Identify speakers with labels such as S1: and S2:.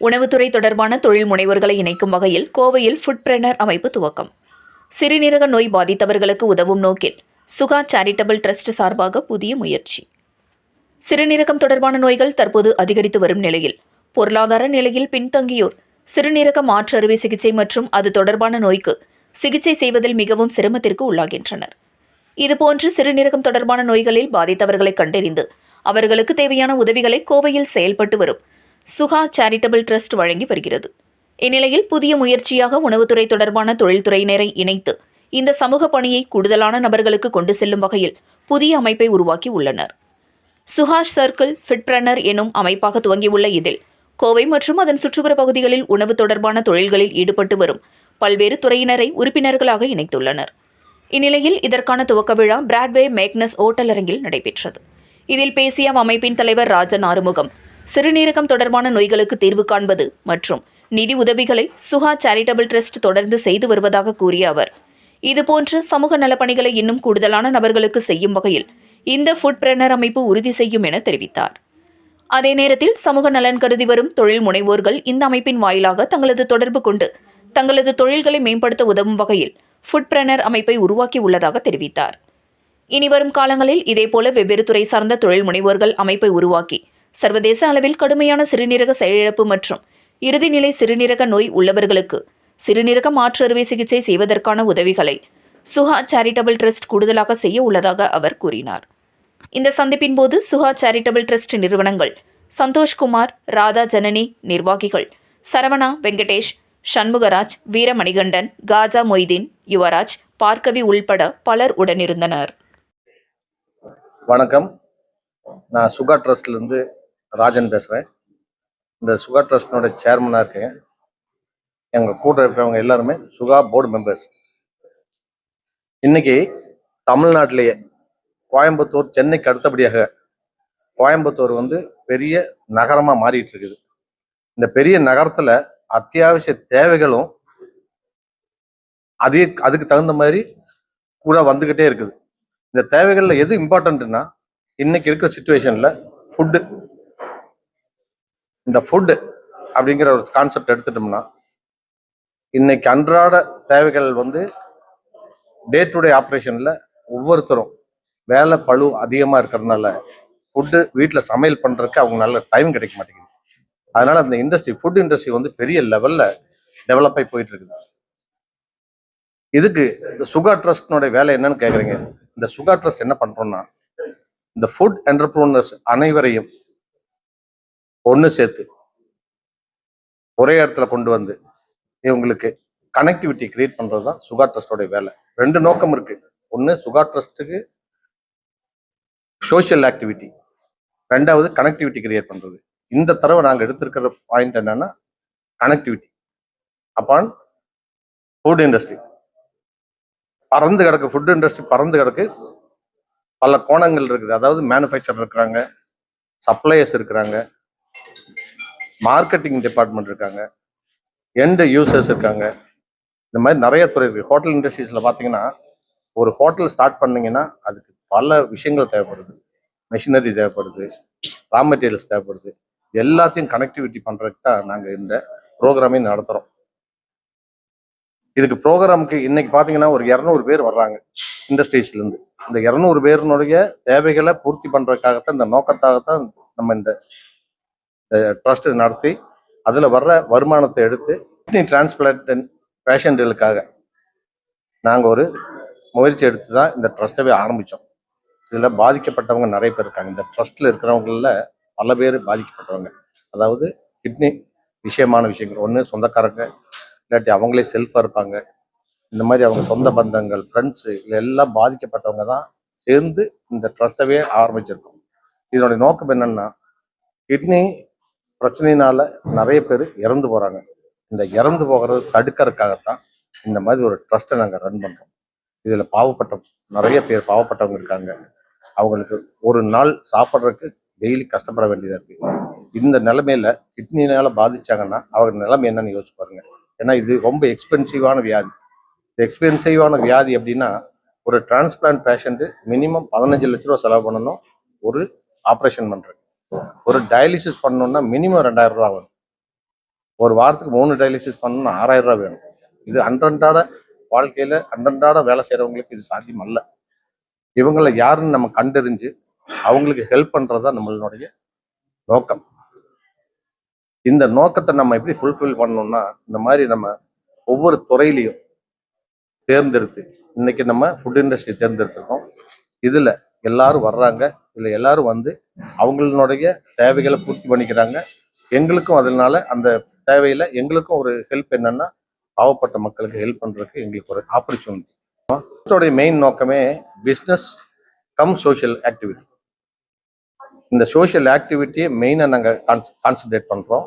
S1: உணவுத்துறை தொடர்பான தொழில் முனைவோர்களை இணைக்கும் வகையில் கோவையில் ஃபுட் பிரெனர் அமைப்பு துவக்கம். சிறுநீரக நோய் பாதித்தவர்களுக்கு உதவும் நோக்கில் சுகா சேரிட்டபிள் ட்ரஸ்ட் சார்பாக புதிய முயற்சி. சிறுநீரகம் தொடர்பான நோய்கள் தற்போது அதிகரித்து வரும் நிலையில் பொருளாதார நிலையில் பின்தங்கியோர் சிறுநீரக மாற்று அறுவை சிகிச்சை மற்றும் அது தொடர்பான நோய்க்கு சிகிச்சை செய்வதில் மிகவும் சிரமத்திற்கு உள்ளாகின்றனர். இதுபோன்று சிறுநீரகம் தொடர்பான நோய்களில் பாதித்தவர்களை கண்டறிந்து அவர்களுக்கு தேவையான உதவிகளை கோவையில் செயல்பட்டு வரும் சுகா சேரிட்டபிள் ட்ரஸ்ட் வழங்கி வருகிறது. இந்நிலையில் புதிய முயற்சியாக உணவுத்துறை தொடர்பான தொழில்துறையினரை இணைத்து இந்த சமூக பணியை கூடுதலான நபர்களுக்கு கொண்டு செல்லும் வகையில் புதிய அமைப்பை உருவாக்கி உள்ளனர். சுஹாஷ் சர்க்கிள் ஃபிட்பிரனர் எனும் அமைப்பாக துவங்கியுள்ள இதில் கோவை மற்றும் அதன் சுற்றுப்புற பகுதிகளில் உணவு தொடர்பான தொழில்களில் ஈடுபட்டு வரும் பல்வேறு துறையினரை உறுப்பினர்களாக இணைத்துள்ளனர். இந்நிலையில் இதற்கான துவக்க விழா பிராட்வே மேக்னஸ் ஓட்டலரங்கில் நடைபெற்றது. இதில் பேசிய அமைப்பின் தலைவர் ராஜன் ஆறுமுகம் சிறுநீரகம் தொடர்பான நோய்களுக்கு தீர்வு காண்பது மற்றும் நிதி உதவிகளை சுகா சேரிட்டபிள் ட்ரஸ்ட் தொடர்ந்து செய்து வருவதாக கூறிய அவர். இதுபோன்ற சமூக நலப்பணிகளை இன்னும் கூடுதலான நபர்களுக்கு செய்யும் வகையில் இந்த ஃபுட் பிரெனர் அமைப்பு உறுதி செய்யும் என தெரிவித்தார். அதே நேரத்தில் சமூக நலன் கருதி வரும் தொழில் முனைவோர்கள் இந்த அமைப்பின் வாயிலாக தங்களது தொடர்பு கொண்டு தங்களது தொழில்களை மேம்படுத்த உதவும் வகையில் ஃபுட் பிரெனர் அமைப்பை உருவாக்கி உள்ளதாக தெரிவித்தார். இனி வரும் காலங்களில் இதேபோல வெவ்வேறு துறை சார்ந்த தொழில் முனைவோர்கள் அமைப்பை உருவாக்கி சர்வதேச அளவில் கடுமையான சிறுநீரக செயலிழப்பு மற்றும் இறுதிநிலை சிறுநீரக நோய் உள்ளவர்களுக்கு சிறுநீரக மாற்று அறுவை சிகிச்சை செய்வதற்கான உதவிகளை சுஹா சேரிட்டபிள் ட்ரஸ்ட் கூடுதலாக செய்ய உள்ளதாக அவர் கூறினார். இந்த சந்திப்பின் போது சுஹா சேரிட்டபிள் ட்ரஸ்ட் நிறுவனங்கள் சந்தோஷ்குமார் ராதா ஜனனி நிர்வாகிகள் சரவணா வெங்கடேஷ் சண்முகராஜ் வீரமணிகண்டன் காஜா மொய்தீன் யுவராஜ் பார்க்கவி உள்பட பலர் உடனிருந்தனர்.
S2: வணக்கம். நான் சுகா ட்ரஸ்ட்லேருந்து ராஜன் பேசுகிறேன் இந்த சுகா ட்ரஸ்டினோட சேர்மனாக இருக்கேன். எங்கள் கூட இருக்கிறவங்க எல்லாருமே சுகா போர்டு மெம்பர்ஸ் இன்னைக்கு தமிழ்நாட்டிலேயே கோயம்புத்தூர் சென்னைக்கு அடுத்தபடியாக கோயம்புத்தூர் வந்து பெரிய நகரமாக மாறிட்டு இருக்குது இந்த பெரிய நகரத்தில் அத்தியாவசிய தேவைகளும் அதே அதுக்கு தகுந்த மாதிரி கூட வந்துக்கிட்டே இருக்குது. இந்த தேவைகளில் எது இம்பார்ட்டண்ட்டுன்னா இன்னைக்கு இருக்கிற சுச்சுவேஷனில் ஃபுட்டு இந்த ஃபுட்டு அப்படிங்கிற ஒரு கான்செப்ட் எடுத்துட்டோம்னா இன்னைக்கு அன்றாட தேவைகள் வந்து டே டு டே ஆப்ரேஷனில் ஒவ்வொருத்தரும் வேலை பளு அதிகமாக இருக்கிறதுனால ஃபுட்டு வீட்டில் சமையல் பண்ணுறதுக்கு அவங்க நல்ல டைம் கிடைக்க மாட்டேங்குது. அதனால் அந்த இண்டஸ்ட்ரி ஃபுட் இண்டஸ்ட்ரி வந்து பெரிய லெவலில் டெவலப் ஆகி போயிட்டு இருக்குது. இதுக்கு இந்த சுகா ட்ரஸ்டினுடைய வேலை என்னன்னு கேட்குறீங்க இந்த சுகா ட்ரஸ்ட் என்ன பண்ணுறோம்னா இந்த ஃபுட் என்டர்ப்ரோனர்ஸ் அனைவரையும் ஒன்று சேர்த்து ஒரே இடத்துல கொண்டு வந்து இவங்களுக்கு கனெக்டிவிட்டி கிரியேட் பண்ணுறது தான் சுகா ட்ரஸ்டோடைய வேலை. ரெண்டு நோக்கம் இருக்கு. ஒன்று சுகா ட்ரஸ்ட்டுக்கு சோஷியல் ஆக்டிவிட்டி ரெண்டாவது கனெக்டிவிட்டி கிரியேட் பண்ணுறது இந்த தடவை நாங்கள் எடுத்திருக்கிற பாயிண்ட் என்னன்னா கனெக்டிவிட்டி அப்பான் ஃபுட் இண்டஸ்ட்ரி பறந்து கிடக்கு ஃபுட் இண்டஸ்ட்ரி பறந்து கிடக்கு. பல கோணங்கள் இருக்குது. அதாவது மேனுஃபேக்சர் இருக்கிறாங்க சப்ளையர்ஸ் இருக்கிறாங்க மார்க்கெட்டிங் டிபார்ட்மெண்ட் இருக்காங்க. எண்டு யூசர்ஸ் இருக்காங்க. இந்த மாதிரி நிறைய துறை இருக்குது ஹோட்டல் இண்டஸ்ட்ரீஸில் பார்த்தீங்கன்னா ஒரு ஹோட்டல் ஸ்டார்ட் பண்ணீங்கன்னா அதுக்கு பல விஷயங்கள் தேவைப்படுது. மெஷினரி தேவைப்படுது. ரா மெட்டீரியல்ஸ் தேவைப்படுது. எல்லாத்தையும் கனெக்டிவிட்டி பண்ணுறதுக்கு தான் நாங்கள் இந்த ப்ரோக்ராமே நடத்துகிறோம் இதுக்கு ப்ரோக்ராமுக்கு இன்னைக்கு பார்த்தீங்கன்னா ஒரு இரநூறு பேர் வர்றாங்க இண்டஸ்ட்ரீஸ்லேருந்து இந்த இரநூறு பேருனுடைய தேவைகளை பூர்த்தி பண்ணுறதுக்காகத்தான் இந்த நோக்கத்தாகத்தான் நம்ம இந்த ட்ரஸ்ட் நடத்தி அதில் வர்ற வருமானத்தை எடுத்து கிட்னி டிரான்ஸ்பிளான்ட் பேஷண்ட்டுகளுக்காக நாங்கள் ஒரு முயற்சி எடுத்து தான் இந்த ட்ரஸ்ட்டவே ஆரம்பித்தோம் இதில் பாதிக்கப்பட்டவங்க நிறைய பேர் இருக்காங்க. இந்த ட்ரஸ்ட்டில் இருக்கிறவங்களில் பல பேர் பாதிக்கப்பட்டவங்க. அதாவது கிட்னி விஷயமான விஷயங்கள். ஒன்று சொந்தக்காரங்க இல்லாட்டி அவங்களே செல்ஃபாக இருப்பாங்க. இந்த மாதிரி அவங்க சொந்த பந்தங்கள் ஃப்ரெண்ட்ஸு இதில் எல்லாம் பாதிக்கப்பட்டவங்க தான் சேர்ந்து இந்த ட்ரஸ்ட்டவே ஆரம்பிச்சிருக்கோம். இதனுடைய நோக்கம் என்னன்னா கிட்னி பிரச்சனையினால நிறைய பேர் இறந்து போகிறாங்க இந்த இறந்து போகிறத தடுக்கிறதுக்காகத்தான் இந்த மாதிரி ஒரு ட்ரஸ்ட்டை நாங்கள் ரன் பண்ணுறோம் இதில் பாவப்பட்ட நிறைய பேர் பாவப்பட்டவங்க இருக்காங்க. அவங்களுக்கு ஒரு நாள் சாப்பிட்றதுக்கு டெய்லி கஷ்டப்பட வேண்டியதாக இருக்குது இந்த நிலமையில கிட்னினால பாதிச்சாங்கன்னா அவங்க நிலைமை என்னன்னு யோசிச்சு பாருங்க. ஏன்னா இது ரொம்ப எக்ஸ்பென்சிவான வியாதி. இந்த எக்ஸ்பென்சிவான வியாதி அப்படின்னா ஒரு டிரான்ஸ்பிளான்ட் பேஷண்ட்டு மினிமம் பதினஞ்சு லட்ச ரூபா செலவு பண்ணணும். ஒரு ஆப்ரேஷன் பண்ணுறது ஒரு டயாலிசிஸ் பண்ணணும்னா மினிமம் ரெண்டாயிரம் ரூபா வரும் ஒரு வாரத்துக்கு மூணு டயாலிசிஸ் பண்ணணும்னா ஆறாயிரம் ரூபாய் வேணும். இது அன்றன்றாட வாழ்க்கையில அன்றன்றாட வேலை செய்யறவங்களுக்கு இது சாத்தியம் அல்ல. இவங்களை யாருன்னு நம்ம கண்டறிஞ்சு அவங்களுக்கு ஹெல்ப் பண்றதா நம்மளுடைய நோக்கம். இந்த நோக்கத்தை நம்ம எப்படி ஃபுல்ஃபில் பண்ணணும்னா இந்த மாதிரி நம்ம ஒவ்வொரு துறையிலையும் தேர்ந்தெடுத்து இன்னைக்கு நம்ம ஃபுட் இண்டஸ்ட்ரி தேர்ந்தெடுத்திருக்கோம். இதுல எல்லாரும் வர்றாங்க. இதில் எல்லாரும் வந்து அவங்களுடைய தேவைகளை பூர்த்தி பண்ணிக்கிறாங்க. எங்களுக்கும் அதனால அந்த தேவையில் எங்களுக்கும் ஒரு ஹெல்ப் என்னன்னா பாவப்பட்ட மக்களுக்கு ஹெல்ப் பண்ணுறதுக்கு எங்களுக்கு ஒரு ஆப்பர்ச்சுனிட்டி மெயின் நோக்கமே பிஸ்னஸ் கம் சோஷியல் ஆக்டிவிட்டி இந்த சோஷியல் ஆக்டிவிட்டியை மெயினாக நாங்கள் கான்சன்ட்ரேட் பண்ணுறோம்